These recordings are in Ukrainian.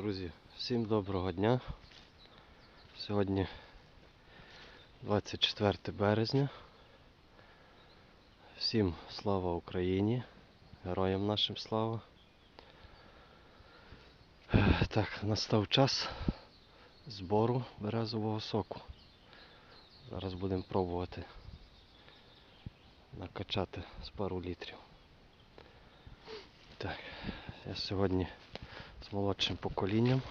Друзі, всім доброго дня. Сьогодні 24 березня. Всім слава Україні, героям нашим слава. Так, настав час збору березового соку. Зараз будемо пробувати накачати з пару літрів. Так, я сьогодні з молодшим поколінням.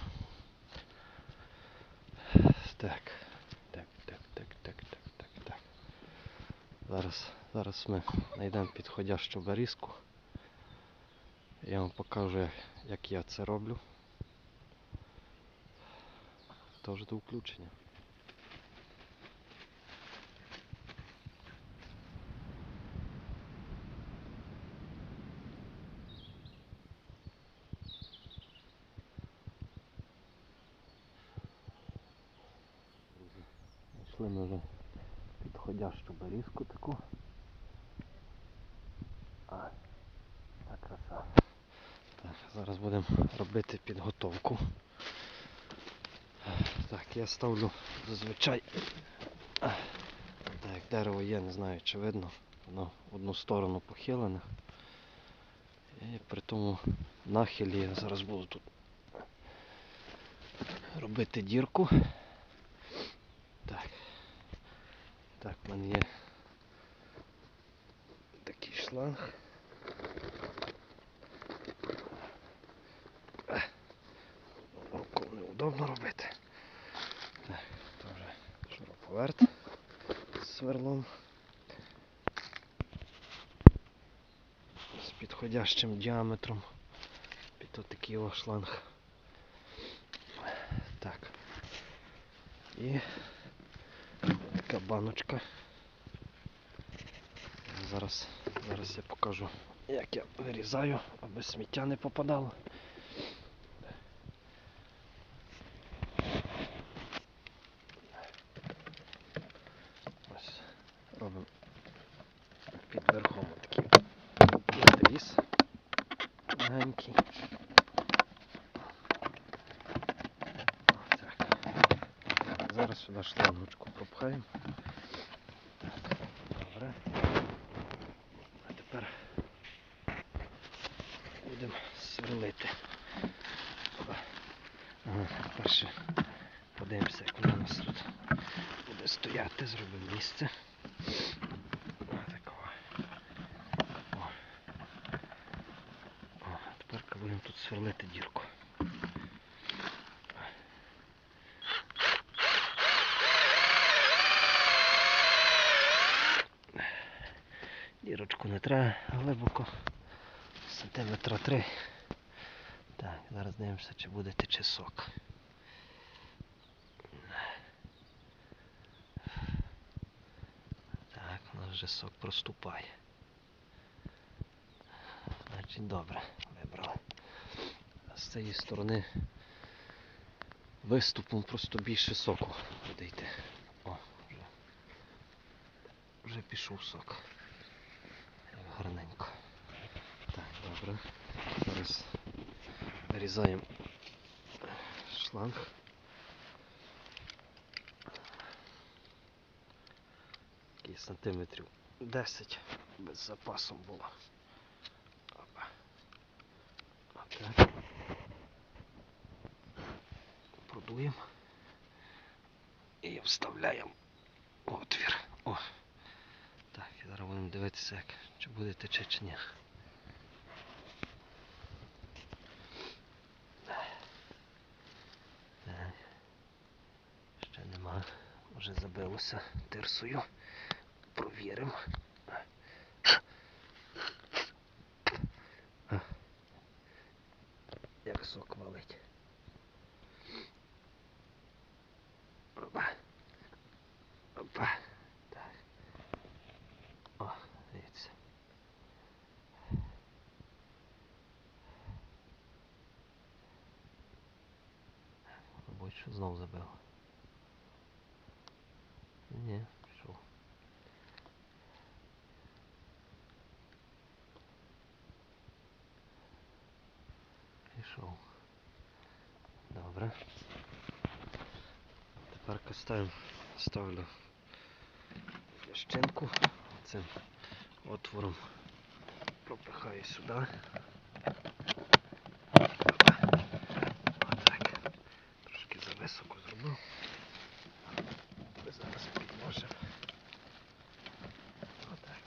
Так, так, так, так, так, так, так, так. Зараз, зараз ми знайдемо підходящу берізку. Я вам покажу, як, я це роблю. Тож до включення. Знайшли вже підходящу берізку таку. А, та краса. Так, зараз будемо робити підготовку. Так, я ставлю зазвичай. Так, дерево є, не знаю чи видно. Воно в одну сторону похилене. І при тому нахилі я зараз буду тут робити дірку. Так. Так, в мене є такий шланг. Ех, Рукою неудобно робити. Так, то вже шуруповерт з сверлом. З підходящим діаметром під отакий шланг. Так. І така баночка. Зараз, зараз я покажу, як я вирізаю, аби сміття не попадало. Ось робимо під верхом такий відріз легенький. Так. Зараз сюди шлангочку пропхаємо. Добре. А тепер будемо сверлити. Ага, перше подивимося, як воно у нас тут буде стояти, зробимо місце. Тепер будемо тут сверлити дірку. Дірочку не треба глибоко. Сантиметра три. Так, зараз дивимося, чи буде тече сок. Так, у нас вже сок проступає. Значить добре, вибрали. А з цієї сторони виступом просто більше соку буде йти. О, вже, вже пішов сок. Гарненько. Так, добре. Зараз вирізаємо шланг. Такий сантиметрів 10 без запасом було. Отак. Продуємо і вставляємо отвір. О. Так, зараз будемо дивитися, як, чи буде тече чи ні. Ще нема. Вже забилося тирсою. Провіримо. Як сок валить. Опа. Опа. Так. О, дивіться. Що знов забив. Ні, пішов. Пішов. Все. Тепер ставимо, ставлю щинку цим отвором пропихаю сюди. Отак. Трошки зависоко зробив. Ми зараз підложимо. Отак.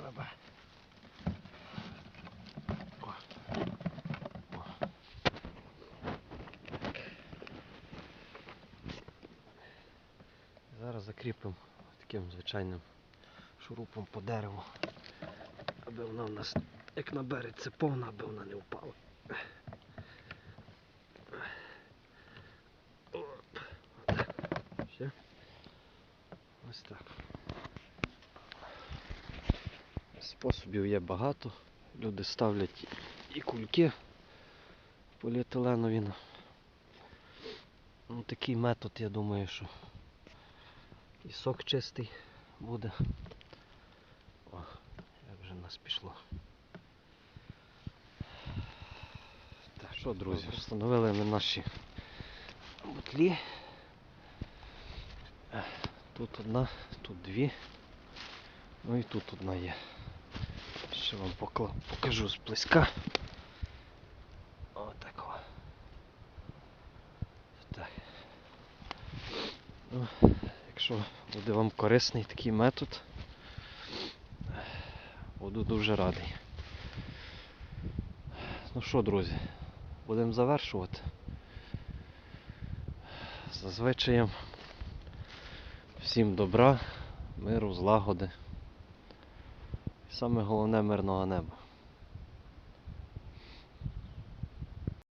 Баба. О. О. Зараз закріпимо таким звичайним шурупом по дереву, аби вона в нас, як набереться повна, аби вона не впала. Оп. Ось так. Способів є багато. Люди ставлять і кульки поліетиленові. Ну, такий метод, я думаю, що і сок чистий буде. О, як вже нас пішло. Так, що, друзі, встановили ми наші бутлі. Е, Тут одна, тут дві. Ну і тут одна є. Ще вам покажу зблизька. Отако. Так. Ну, якщо буде вам корисний такий метод, буду дуже радий. Ну що, друзі, будемо завершувати. За звичаєм всім добра, миру, злагоди. Саме головне мирного неба.